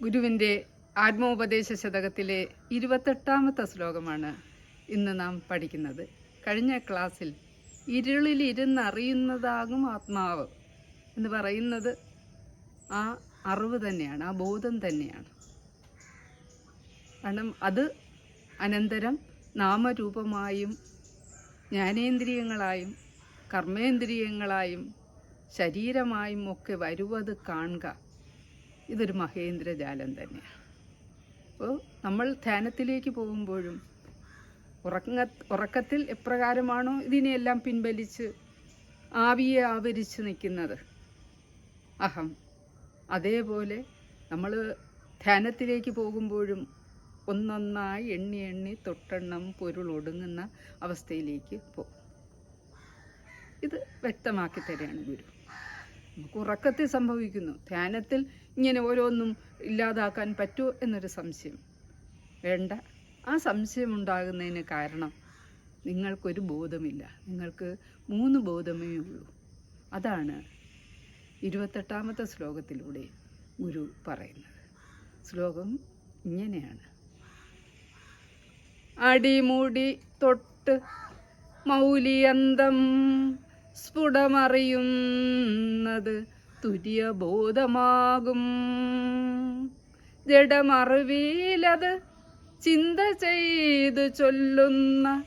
ഗുരുവിന്റെ ആത്മോപദേശ ശതകത്തിലെ ഇരുപത്തെട്ടാമത്തെ ശ്ലോകമാണ് ഇന്ന് നാം പഠിക്കുന്നത്. കഴിഞ്ഞ ക്ലാസ്സിൽ ഇരുളിലിരുന്നറിയുന്നതാകും ആത്മാവ് എന്ന് പറയുന്നത് ആ അറിവ് തന്നെയാണ് ആ ബോധം തന്നെയാണ്. കാരണം അത് അനന്തരം നാമരൂപമായും ജ്ഞാനേന്ദ്രിയങ്ങളായും കർമ്മേന്ദ്രിയങ്ങളായും ശരീരമായും ഒക്കെ വരുവത് കാണുക. ഇതൊരു മഹേന്ദ്രജാലം തന്നെയാണ് അപ്പോൾ നമ്മൾ ധ്യാനത്തിലേക്ക് പോകുമ്പോഴും ഉറങ്ങ ഉറക്കത്തിൽ എപ്രകാരമാണോ ഇതിനെയെല്ലാം പിൻവലിച്ച് ആവിയെ ആവരിച്ച് നിൽക്കുന്നത്? അഹം. അതേപോലെ നമ്മൾ ധ്യാനത്തിലേക്ക് പോകുമ്പോഴും ഒന്നൊന്നായി എണ്ണി എണ്ണി തൊട്ടെണ്ണം പൊരുൾ ഒടുങ്ങുന്ന അവസ്ഥയിലേക്ക് പോകും. ഇത് വ്യക്തമാക്കി തരികയാണ് ഗുരു. നമുക്ക് ഉറക്കത്തിൽ സംഭവിക്കുന്നു. ധ്യാനത്തിൽ ഇങ്ങനെ ഓരോന്നും ഇല്ലാതാക്കാൻ പറ്റുമോ എന്നൊരു സംശയം. വേണ്ട. ആ സംശയം ഉണ്ടാകുന്നതിന് കാരണം നിങ്ങൾക്കൊരു ബോധമില്ല. നിങ്ങൾക്ക് മൂന്ന് ബോധമേ ഉള്ളൂ. അതാണ് ഇരുപത്തെട്ടാമത്തെ ശ്ലോകത്തിലൂടെ ഗുരു പറയുന്നത്. ശ്ലോകം ഇങ്ങനെയാണ്. അടിമുടി തൊട്ട് മൗലിയന്തം സ്ഫുടമറിയുന്നത് തുര്യബോധമാകും ജഡമറിവിയിലത് ചിന്ത ചെയ്തു ചൊല്ലുന്ന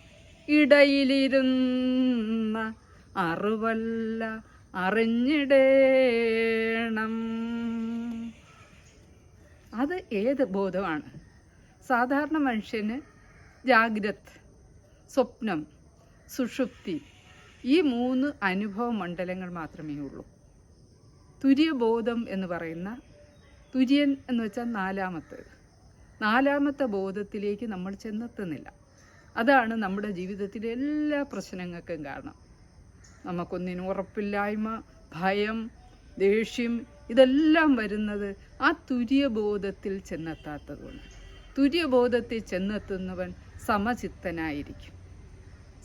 ഇടയിലിരുന്ന അറിവല്ല അറിഞ്ഞിടേണം. അത് ഏത് ബോധമാണ്? സാധാരണ മനുഷ്യന് ജാഗ്രത് സ്വപ്നം സുഷുപ്തി ഈ മൂന്ന് അനുഭവ മണ്ഡലങ്ങൾ മാത്രമേ ഉള്ളൂ. തുര്യബോധം എന്ന് പറയുന്ന തുര്യൻ എന്ന് വെച്ചാൽ നാലാമത്തേത്. നാലാമത്തെ ബോധത്തിലേക്ക് നമ്മൾ ചെന്നെത്തുന്നില്ല. അതാണ് നമ്മുടെ ജീവിതത്തിലെ എല്ലാ പ്രശ്നങ്ങൾക്കും കാരണം. നമുക്കൊന്നിനും ഉറപ്പില്ലായ്മ ഭയം ദേഷ്യം ഇതെല്ലാം വരുന്നത് ആ തുര്യബോധത്തിൽ ചെന്നെത്താത്തതുകൊണ്ട്. തുര്യബോധത്തിൽ ചെന്നെത്തുന്നവൻ സമചിത്തനായിരിക്കും.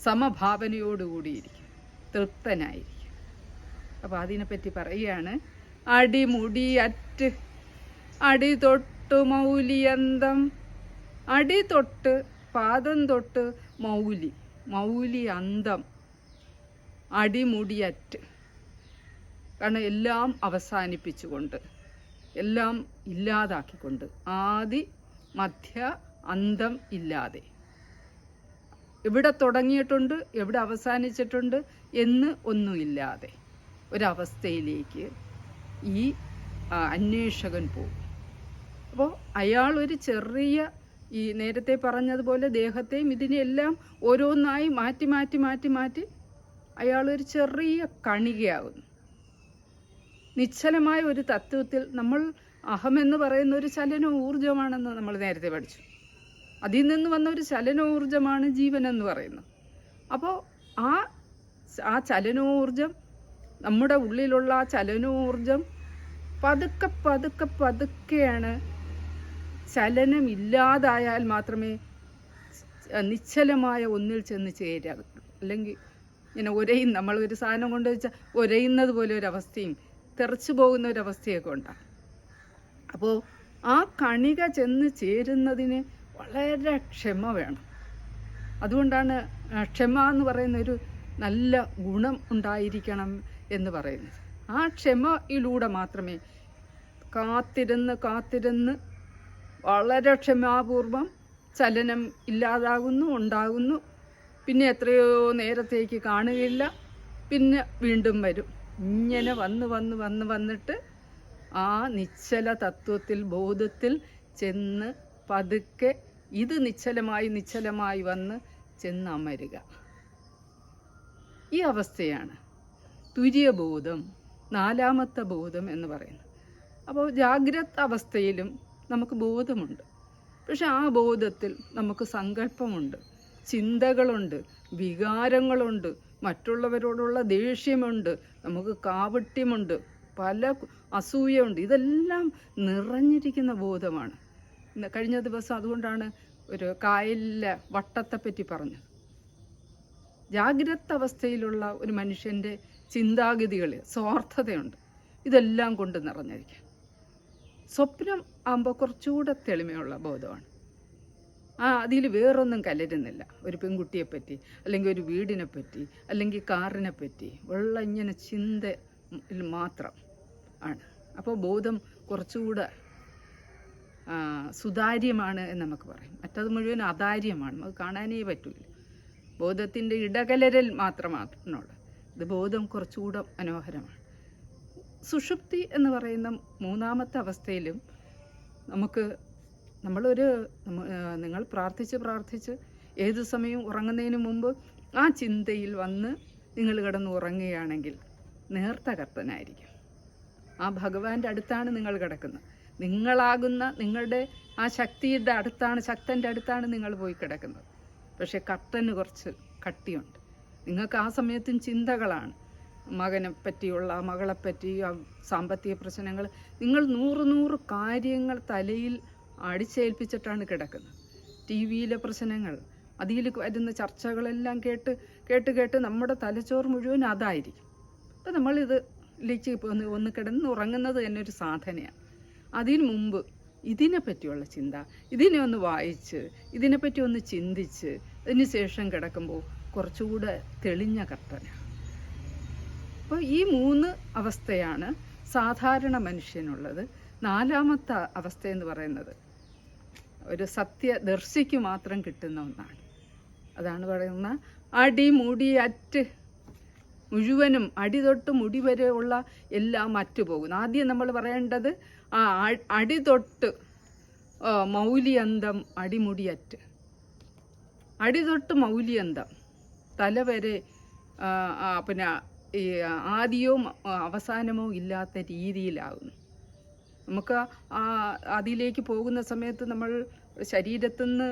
സമഭാവനയോടുകൂടിയിരിക്കും. തൃപ്തനായിരിക്കും. അപ്പോൾ അതിനെപ്പറ്റി പറയുകയാണ്. അടിമുടി അറ്റ് അടി തൊട്ട് മൗലിയന്തം അടി തൊട്ട് പാദം തൊട്ട് മൗലി മൗലി അന്തം അടിമുടിയറ്റ് കാരണം എല്ലാം അവസാനിപ്പിച്ചുകൊണ്ട് എല്ലാം ഇല്ലാതാക്കിക്കൊണ്ട് ആദി മധ്യ അന്തം ഇല്ലാതെ. എവിടെ തുടങ്ങിയിട്ടുണ്ട് എവിടെ അവസാനിച്ചിട്ടുണ്ട് എന്ന് ഒന്നുമില്ലാതെ ഒരവസ്ഥയിലേക്ക് ഈ അന്വേഷകൻ പോകും. അപ്പോൾ അയാൾ ഒരു ചെറിയ ഈ നേരത്തെ പറഞ്ഞതുപോലെ ദേഹത്തെയും ഇതിനെയെല്ലാം ഓരോന്നായി മാറ്റി മാറ്റി മാറ്റി മാറ്റി അയാൾ ഒരു ചെറിയ കണികയാകുന്നു. നിശ്ചലമായ ഒരു തത്വത്തിൽ നമ്മൾ അഹമെന്ന് പറയുന്ന ഒരു ചലന ഊർജമാണെന്ന് നമ്മൾ നേരത്തെ പഠിച്ചു. അതിൽ നിന്ന് വന്ന ഒരു ചലനോർജമാണ് ജീവൻ എന്ന് പറയുന്നത്. അപ്പോൾ ആ ആ ചലനോർജം നമ്മുടെ ഉള്ളിലുള്ള ആ ചലനോർജം പതുക്കെ പതുക്കെ പതുക്കെയാണ് ചലനം ഇല്ലാതായാൽ മാത്രമേ നിശ്ചലമായ ഒന്നിൽ ചെന്ന് ചേരാ അല്ലെങ്കിൽ ഇങ്ങനെ ഒരയും നമ്മൾ ഒരു സാധനം കൊണ്ട് വെച്ചാൽ ഒരയുന്നത് പോലെ ഒരവസ്ഥയും തെറിച്ചു പോകുന്ന ഒരവസ്ഥയൊക്കെ ഉണ്ടാകും. അപ്പോൾ ആ കണിക ചെന്ന് ചേരുന്നതിന് വളരെ ക്ഷമ വേണം. അതുകൊണ്ടാണ് ക്ഷമ എന്ന് പറയുന്ന ഒരു നല്ല ഗുണം ഉണ്ടായിരിക്കണം എന്ന് പറയുന്നത്. ആ ക്ഷമയിലൂടെ മാത്രമേ കാത്തിരുന്ന് കാത്തിരുന്ന് വളരെ ക്ഷമാപൂർവം ചലനം ഇല്ലാതാകുന്നു ഉണ്ടാകുന്നു. പിന്നെ എത്രയോ നേരത്തേക്ക് കാണുകയില്ല. പിന്നെ വീണ്ടും വരും. ഇങ്ങനെ വന്ന് വന്ന് വന്ന് വന്നിട്ട് ആ നിശ്ചല തത്വത്തിൽ ബോധത്തിൽ ചെന്ന് പതുക്കെ ഇത് നിശ്ചലമായി നിശ്ചലമായി വന്ന് ചെന്ന് അമരുക ഈ അവസ്ഥയാണ് തുര്യബോധം നാലാമത്തെ ബോധം എന്ന് പറയുന്നത്. അപ്പോൾ ജാഗ്രത അവസ്ഥയിലും നമുക്ക് ബോധമുണ്ട്. പക്ഷെ ആ ബോധത്തിൽ നമുക്ക് സങ്കല്പമുണ്ട് ചിന്തകളുണ്ട് വികാരങ്ങളുണ്ട് മറ്റുള്ളവരോടുള്ള ദേഷ്യമുണ്ട് നമുക്ക് കാവട്യമുണ്ട് പല അസൂയയുണ്ട്. ഇതെല്ലാം നിറഞ്ഞിരിക്കുന്ന ബോധമാണ്. കഴിഞ്ഞ ദിവസം അതുകൊണ്ടാണ് ഒരു കായലിലെ വട്ടത്തെപ്പറ്റി പറഞ്ഞത്. ജാഗ്രത അവസ്ഥയിലുള്ള ഒരു മനുഷ്യന്റെ ചിന്താഗതികൾ സ്വാർത്ഥതയുണ്ട്. ഇതെല്ലാം കൊണ്ട് നിറഞ്ഞിരിക്കും സ്വപ്നം ആകുമ്പോൾ കുറച്ചുകൂടെ തെളിമയുള്ള ബോധമാണ്. ആ അതിൽ വേറൊന്നും കലരുന്നില്ല. ഒരു പെൺകുട്ടിയെപ്പറ്റി അല്ലെങ്കിൽ ഒരു വീടിനെ പറ്റി അല്ലെങ്കിൽ കാറിനെ പറ്റി. ഇങ്ങനെ ചിന്ത മാത്രം ആണ്. അപ്പോൾ ബോധം കുറച്ചുകൂടെ സുതാര്യമാണ് എന്ന് നമുക്ക് പറയും. മറ്റത് മുഴുവൻ അതാര്യമാണ്. നമുക്ക് കാണാനേ പറ്റില്ല ബോധത്തിന്റെ ഇടകലരൽ മാത്രമാണുള്ളത്. ഇത് ബോധം കുറച്ചുകൂടെ മനോഹരമാണ്. സുഷുപ്തി എന്ന് പറയുന്ന മൂന്നാമത്തെ അവസ്ഥയിലും നമുക്ക് നമ്മളൊരു നമ്മ- നിങ്ങൾ പ്രാർത്ഥിച്ച് പ്രാർത്ഥിച്ച് ഏത് സമയവും ഉറങ്ങുന്നതിന് മുമ്പ് ആ ചിന്തയിൽ വന്ന് നിങ്ങൾ കിടന്ന് ഉറങ്ങുകയാണെങ്കിൽ നേർത്ത കർത്തനായിരിക്കും. ആ ഭഗവാന്റെ അടുത്താണ് നിങ്ങൾ കിടക്കുന്നത്. നിങ്ങളാകുന്ന നിങ്ങളുടെ ആ ശക്തിയുടെ അടുത്താണ് ശക്തന്റെ അടുത്താണ് നിങ്ങൾ പോയി കിടക്കുന്നത്. പക്ഷേ കർത്തന് കുറച്ച് കട്ടിയുണ്ട്. നിങ്ങൾക്ക് ആ സമയത്തും ചിന്തകളാണ്. മകനെ പറ്റിയുള്ള മകളെപ്പറ്റി സാമ്പത്തിക പ്രശ്നങ്ങൾ. നിങ്ങൾ നൂറ് നൂറ് കാര്യങ്ങൾ തലയിൽ അടിച്ചേൽപ്പിച്ചിട്ടാണ് കിടക്കുന്നത്. ടി വിയിലെ പ്രശ്നങ്ങൾ അതിൽ വരുന്ന ചർച്ചകളെല്ലാം കേട്ട് കേട്ട് കേട്ട് നമ്മുടെ തലച്ചോറ് മുഴുവൻ അതായിരിക്കും. അപ്പം നമ്മളിത് ലേക്ക് ഒന്ന് കിടന്ന് ഉറങ്ങുന്നത് തന്നെ ഒരു സാധനയാണ്. അതിനു മുമ്പ് ഇതിനെപ്പറ്റിയുള്ള ചിന്ത ഇതിനെ ഒന്ന് വായിച്ച് ഇതിനെപ്പറ്റി ഒന്ന് ചിന്തിച്ച് അതിന് ശേഷം കിടക്കുമ്പോൾ കുറച്ചുകൂടെ തെളിഞ്ഞ കർത്തന. അപ്പോൾ ഈ മൂന്ന് അവസ്ഥയാണ് സാധാരണ മനുഷ്യനുള്ളത്. നാലാമത്തെ അവസ്ഥ എന്ന് പറയുന്നത് ഒരു സത്യദർശിക്ക് മാത്രം കിട്ടുന്ന ഒന്നാണ്. അതാണ് പറയുന്ന അടി മുടി അറ്റ് മുഴുവനും അടി തൊട്ട് മുടി വരെ ഉള്ള എല്ലാം അറ്റുപോകുന്നു ആദ്യം നമ്മൾ പറയേണ്ടത് ആ അടിതൊട്ട് മൗലിയന്തം അടിമുടിയറ്റ്. അടി തൊട്ട് മൗലിയന്തം തല വരെ പിന്നെ ഈ ആദ്യവും അവസാനമോ ഇല്ലാത്ത രീതിയിലാകുന്നു നമുക്ക് ആ അതിലേക്ക് പോകുന്ന സമയത്ത് നമ്മൾ ശരീരത്തിൽ നിന്ന്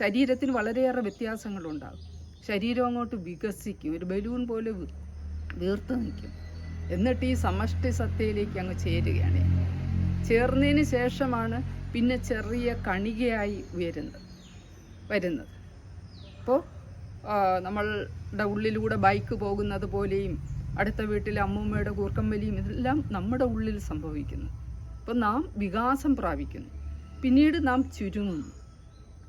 ശരീരത്തിന് വളരെയേറെ വ്യത്യാസങ്ങളുണ്ടാകും. ശരീരം അങ്ങോട്ട് വികസിക്കും. ഒരു ബലൂൺ പോലെ വീർത്ത് നിൽക്കും. എന്നിട്ട് ഈ സമഷ്ടി സത്തയിലേക്ക് അങ്ങ് ചേരുകയാണ്. ചേർന്നതിന് ശേഷമാണ് പിന്നെ ചെറിയ കണികയായി ഉയരുന്നത് വരുന്നത്. അപ്പോൾ നമ്മളുടെ ഉള്ളിലൂടെ ബൈക്ക് പോകുന്നത് പോലെയും അടുത്ത വീട്ടിലെ അമ്മൂമ്മയുടെ കൂർക്കം വലിയും ഇതെല്ലാം നമ്മുടെ ഉള്ളിൽ സംഭവിക്കുന്നു. അപ്പോൾ നാം വികാസം പ്രാപിക്കുന്നു. പിന്നീട് നാം ചുരുങ്ങുന്നു.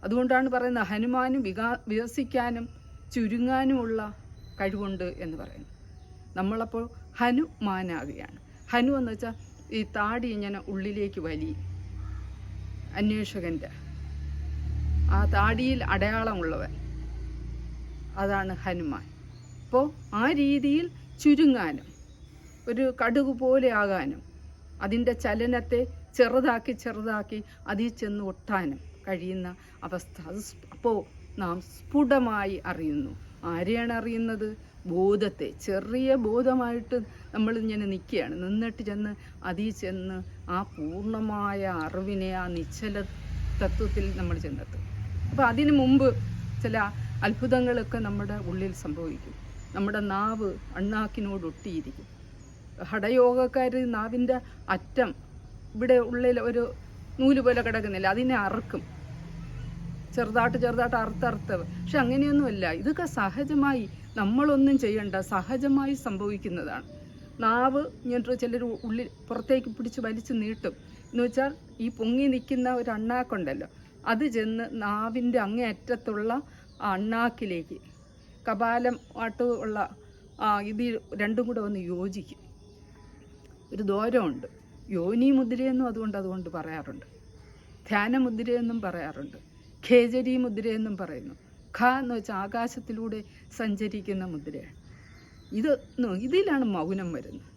അതുകൊണ്ടാണ് പറയുന്നത് ഹനുമാനും വികാ വികസിക്കാനും ചുരുങ്ങാനുമുള്ള കഴിവുണ്ട് എന്ന് പറയുന്നത് നമ്മളപ്പോൾ ഹനുമാനാകുകയാണ് ഹനു എന്ന് വെച്ചാൽ ഈ താടി ഇങ്ങനെ ഉള്ളിലേക്ക് വലി. അന്വേഷകന്റെ ആ താടിയിൽ അടയാളമുള്ളവൻ. അതാണ് ഹനുമാൻ. അപ്പോൾ ആ രീതിയിൽ ചുരുങ്ങാനും ഒരു കടുക് പോലെ ആകാനും അതിന്റെ ചലനത്തെ ചെറുതാക്കി ചെറുതാക്കി അതിൽ ചെന്ന് ഒട്ടാനും കഴിയുന്ന അവസ്ഥ. അത് അപ്പോൾ നാം സ്ഫുടമായി അറിയുന്നു. ആരെയാണ് അറിയുന്നത്? ബോധത്തെ ചെറിയ ബോധമായിട്ട് നമ്മൾ ഇങ്ങനെ നിൽക്കുകയാണ്. നിന്നിട്ട് ചെന്ന് അതിൽ ചെന്ന് ആ പൂർണമായ അറിവിനെ ആ നിശ്ചല തത്വത്തിൽ നമ്മൾ ചെന്നെത്തും. അപ്പോൾ അതിനു മുമ്പ് ചില അത്ഭുതങ്ങളൊക്കെ നമ്മുടെ ഉള്ളിൽ സംഭവിക്കും. നമ്മുടെ നാവ് അണ്ണാക്കിനോട് ഒട്ടിയിരിക്കും. ഹടയോഗക്കാർ നാവിന്റെ അറ്റം ഇവിടെ ഉള്ളിൽ ഒരു നൂൽ പോലെ കിടക്കുന്നില്ല. അതിനെ അറുക്കും. ചെറുതായിട്ട് ചെറുതായിട്ട് അറുത്തറുത്ത് പക്ഷെ അങ്ങനെയൊന്നുമല്ല. ഇതൊക്കെ സഹജമായി നമ്മളൊന്നും ചെയ്യണ്ട സഹജമായി സംഭവിക്കുന്നതാണ്. നാവ് ഞാൻ ചിലർ ഉള്ളിൽ പുറത്തേക്ക് പിടിച്ച് വലിച്ചു നീട്ടും. എന്ന് വെച്ചാൽ ഈ പൊങ്ങി നിൽക്കുന്ന ഒരു അണ്ണാക്കുണ്ടല്ലോ അത് ചെന്ന് നാവിന്റെ അങ്ങേ അറ്റത്തുള്ള ആ അണ്ണാക്കിലേക്ക് കപാലം ആട്ട് ഉള്ള ഇത് രണ്ടും കൂടെ ഒന്ന് യോജിക്കും. ഒരു ദോരമുണ്ട് യോനി മുദ്രയെന്നും അതുകൊണ്ട് അതുകൊണ്ട് പറയാറുണ്ട്. ധ്യാനമുദ്രയെന്നും പറയാറുണ്ട്. ഖേജരി മുദ്രയെന്നും പറയുന്നു. ഖ എന്ന് വെച്ചാൽ ആകാശത്തിലൂടെ സഞ്ചരിക്കുന്ന മുദ്രയാണ്. ഇത് ഇതിലാണ് മൗനം വരുന്നത്.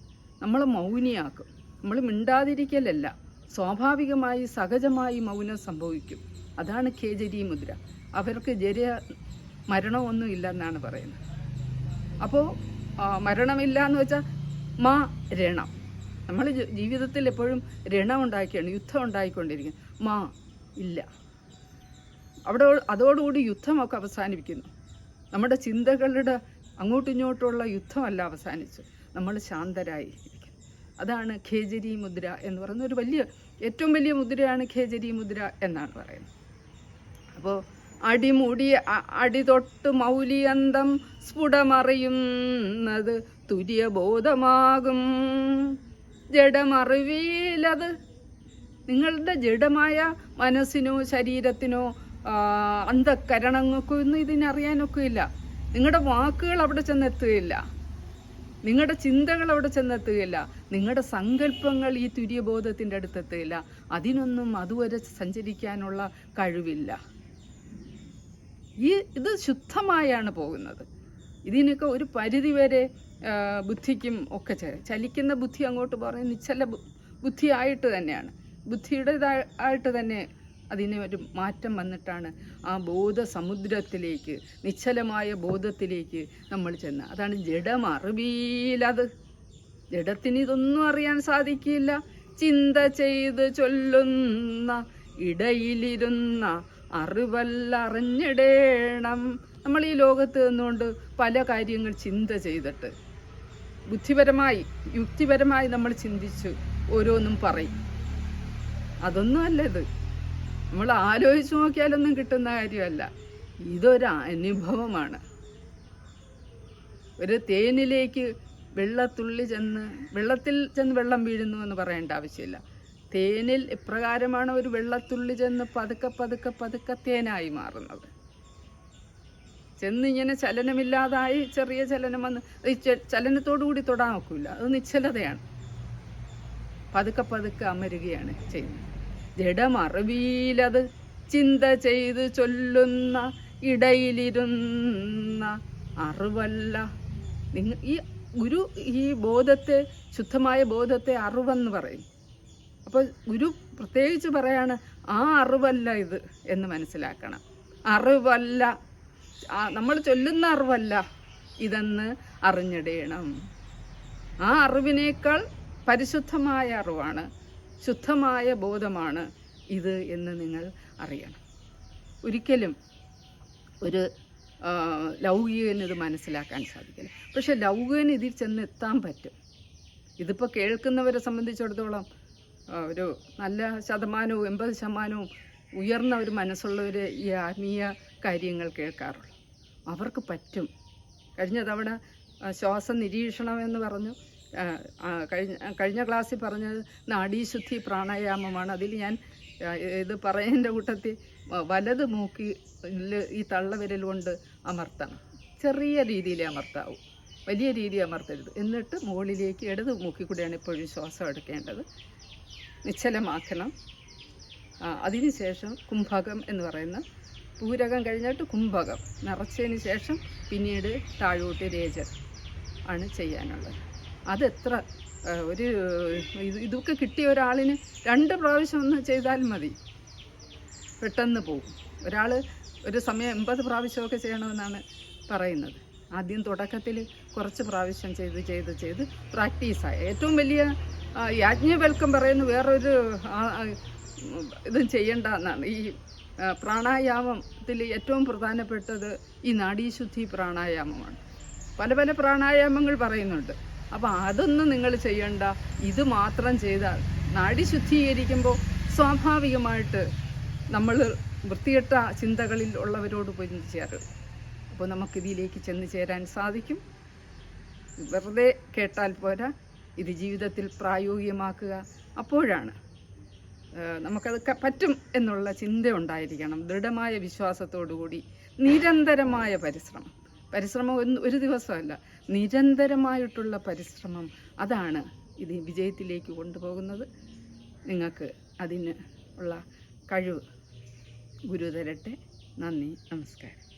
നമ്മൾ മൗനിയാക്കും. നമ്മൾ മിണ്ടാതിരിക്കലല്ല. സ്വാഭാവികമായി സഹജമായി മൗനം സംഭവിക്കും. അതാണ് കേജരി മുദ്ര. അവർക്ക് ജരിയ മരണമൊന്നും ഇല്ലെന്നാണ് പറയുന്നത്. അപ്പോൾ മരണമില്ല എന്ന് വെച്ചാൽ മാ രണം. നമ്മൾ ജീവിതത്തിൽ എപ്പോഴും രണം ഉണ്ടാക്കിയാണ് യുദ്ധം ഉണ്ടായിക്കൊണ്ടിരിക്കുന്നത് മാ ഇല്ല. അവിടെ അതോടുകൂടി യുദ്ധമൊക്കെ അവസാനിപ്പിക്കുന്നു. നമ്മുടെ ചിന്തകളുടെ അങ്ങോട്ടും ഇങ്ങോട്ടുള്ള യുദ്ധമല്ല അവസാനിച്ചു നമ്മൾ ശാന്തരായി അതാണ് ഖേജരി മുദ്ര എന്ന് പറയുന്ന ഒരു വലിയ ഏറ്റവും വലിയ മുദ്രയാണ് ഖേജരി മുദ്ര എന്നാണ് പറയുന്നത്. അപ്പോൾ അടിമുടി അടി അടിതൊട്ട് മൗലിയന്തം സ്ഫുടമറിയുന്നത് തുര്യബോധമാകും. ബോധമാകും ജഡമറിവിയിലത് നിങ്ങളുടെ ജഡമായ മനസ്സിനോ ശരീരത്തിനോ ഒന്നും ഇതിനറിയാനൊക്കെ ഇല്ല നിങ്ങളുടെ വാക്കുകൾ അവിടെ ചെന്നെത്തുകയില്ല. നിങ്ങളുടെ ചിന്തകൾ അവിടെ ചെന്നെത്തുകയില്ല. നിങ്ങളുടെ സങ്കല്പങ്ങൾ ഈ തുര്യബോധത്തിന്റെ അടുത്തെത്തുകയില്ല. അതിനൊന്നും അതുവരെ സഞ്ചരിക്കാനുള്ള കഴിവില്ല. ഈ ഇത് ശുദ്ധമായാണ് പോകുന്നത്. ഇതിനൊക്കെ ഒരു പരിധിവരെ ബുദ്ധിക്കും ഒക്കെ ചലിക്കുന്ന ബുദ്ധി അങ്ങോട്ട് പറയും നിശ്ചല ബുദ്ധിയായിട്ട് തന്നെയാണ്. ബുദ്ധിയുടെ ഇതായിട്ട് തന്നെ അതിന് ഒരു മാറ്റം വന്നിട്ടാണ് ആ ബോധസമുദ്രത്തിലേക്ക് നിശ്ചലമായ ബോധത്തിലേക്ക് നമ്മൾ ചെന്ന്. അതാണ് ജഡമറിവിയിലത് ജഡത്തിന് ഇതൊന്നും അറിയാൻ സാധിക്കില്ല. ചിന്ത ചെയ്ത് ചൊല്ലുന്ന ഇടയിലിരുന്ന അറിവല്ല അറിഞ്ഞിടേണം. നമ്മൾ ഈ ലോകത്ത് നിന്നുകൊണ്ട് പല കാര്യങ്ങൾ ചിന്ത ചെയ്തിട്ട്. ബുദ്ധിപരമായി യുക്തിപരമായി നമ്മൾ ചിന്തിച്ചു ഓരോന്നും പറയും. അതൊന്നും അല്ല ഇത് നമ്മൾ ആലോചിച്ച് നോക്കിയാലൊന്നും കിട്ടുന്ന കാര്യമല്ല. ഇതൊരു അനുഭവമാണ്. ഒരു തേനിലേക്ക് വെള്ളത്തുള്ളി ചെന്ന് വെള്ളത്തിൽ ചെന്ന് വെള്ളം വീഴുന്നു എന്ന് പറയേണ്ട ആവശ്യമില്ല. തേനിൽ എപ്രകാരമാണ് ഒരു വെള്ളത്തുള്ളി ചെന്ന് പതുക്കെ പതുക്കെ പതുക്കെ തേനായി മാറുന്നത്. ചെന്ന് ഇങ്ങനെ ചലനമില്ലാതായി ചെറിയ ചലനം വന്ന് ചലനത്തോടു കൂടി തൊടാൻ നോക്കില്ല അത് നിശ്ചലതയാണ്. പതുക്കെ പതുക്കെ അമരുകയാണ് ചെയ്യുന്നത്. ജഡമറിവിയിലത് ചിന്ത ചെയ്ത് ചൊല്ലുന്ന ഇടയിലിരുന്ന അറിവല്ല. നിങ്ങ ഈ ഗുരു ഈ ബോധത്തെ ശുദ്ധമായ ബോധത്തെ അറിവെന്ന് പറയും. അപ്പോൾ ഗുരു പ്രത്യേകിച്ച് പറയാണ് ആ അറിവല്ല ഇത് എന്ന് മനസ്സിലാക്കണം. അറിവല്ല നമ്മൾ ചൊല്ലുന്ന അറിവല്ല ഇതെന്ന് അറിഞ്ഞിടയണം ആ അറിവിനേക്കാൾ പരിശുദ്ധമായ അറിവാണ് ശുദ്ധമായ ബോധമാണ് ഇത് എന്ന് നിങ്ങൾ അറിയണം. ഒരിക്കലും ഒരു ലൗകികന് മനസ്സിലാക്കാൻ സാധിക്കില്ല. പക്ഷെ ലൗകികന് ഇതിൽ ചെന്ന് എത്താൻ പറ്റും. ഇതിപ്പോൾ കേൾക്കുന്നവരെ സംബന്ധിച്ചിടത്തോളം ഒരു നല്ല ശതമാനവും എൺപത് ശതമാനവും ഉയർന്ന ഒരു മനസ്സുള്ളവർ ഈ ആത്മീയ കാര്യങ്ങൾ കേൾക്കാറുള്ളൂ. അവർക്ക് പറ്റും. കഴിഞ്ഞ തവണ ശ്വാസ നിരീക്ഷണം എന്ന് പറഞ്ഞു കഴിഞ്ഞ കഴിഞ്ഞ ക്ലാസ്സിൽ പറഞ്ഞത് നാഡീശുദ്ധി പ്രാണായാമമാണ്. അതിൽ ഞാൻ ഇത് പറയുന്നതിന്റെ കൂട്ടത്തിൽ വലത് മൂക്കി ഈ തള്ളവിരൽ കൊണ്ട് അമർത്തണം. ചെറിയ രീതിയിൽ അമർത്താവൂ. വലിയ രീതിയിൽ അമർത്തരുത്. എന്നിട്ട് മുകളിലേക്ക് ഇടത് മൂക്കി കൂടിയാണ് എപ്പോഴും ശ്വാസം എടുക്കേണ്ടത്. നിശ്ചലമാക്കണം. അതിനുശേഷം കുംഭകം എന്ന് പറയുന്ന പൂരകം കഴിഞ്ഞിട്ട് കുംഭകം നിറച്ചതിന് ശേഷം പിന്നീട് താഴോട്ട് രേചർ ആണ് ചെയ്യാനുള്ളത്. അതെത്ര ഒരു ഇത് ഇതൊക്കെ കിട്ടിയ ഒരാളിന് രണ്ട് പ്രാവശ്യം ഒന്ന് ചെയ്താൽ മതി. പെട്ടെന്ന് പോകും. ഒരാൾ ഒരു സമയം എൺപത് പ്രാവശ്യമൊക്കെ ചെയ്യണമെന്നാണ് പറയുന്നത്. ആദ്യം തുടക്കത്തിൽ കുറച്ച് പ്രാവശ്യം ചെയ്ത് ചെയ്ത് ചെയ്ത് പ്രാക്ടീസായി. ഏറ്റവും വലിയ യാജ്ഞവൽക്കം പറയുന്ന വേറൊരു ഇതും ചെയ്യേണ്ട എന്നാണ്. ഈ പ്രാണായാമത്തിൽ ഏറ്റവും പ്രധാനപ്പെട്ടത് ഈ നാഡീശുദ്ധി പ്രാണായാമമാണ്. പല പല പ്രാണായാമങ്ങൾ പറയുന്നുണ്ട്. അപ്പോൾ അതൊന്നും നിങ്ങൾ ചെയ്യണ്ട. ഇത് മാത്രം ചെയ്താൽ നാടി ശുദ്ധീകരിക്കുമ്പോൾ സ്വാഭാവികമായിട്ട് നമ്മൾ വൃത്തികെട്ട ചിന്തകളിൽ ഉള്ളവരോട് പോയി ചേരും. അപ്പോൾ നമുക്കിതിലേക്ക് ചെന്ന് ചേരാൻ സാധിക്കും. വെറുതെ കേട്ടാൽ പോരാ. ഇത് ജീവിതത്തിൽ പ്രായോഗികമാക്കുക. അപ്പോഴാണ് നമുക്കത് പറ്റും എന്നുള്ള ചിന്ത ഉണ്ടായിരിക്കണം. ദൃഢമായ വിശ്വാസത്തോടുകൂടി നിരന്തരമായ പരിശ്രമം. പരിശ്രമം ഒരു ദിവസമല്ല. നിരന്തരമായിട്ടുള്ള പരിശ്രമം അതാണ് ഇത് വിജയത്തിലേക്ക് കൊണ്ടുപോകുന്നത്. നിങ്ങൾക്ക് അതിന് ഉള്ള കഴിവ് ഗുരു തരട്ടെ. നന്ദി നമസ്കാരം.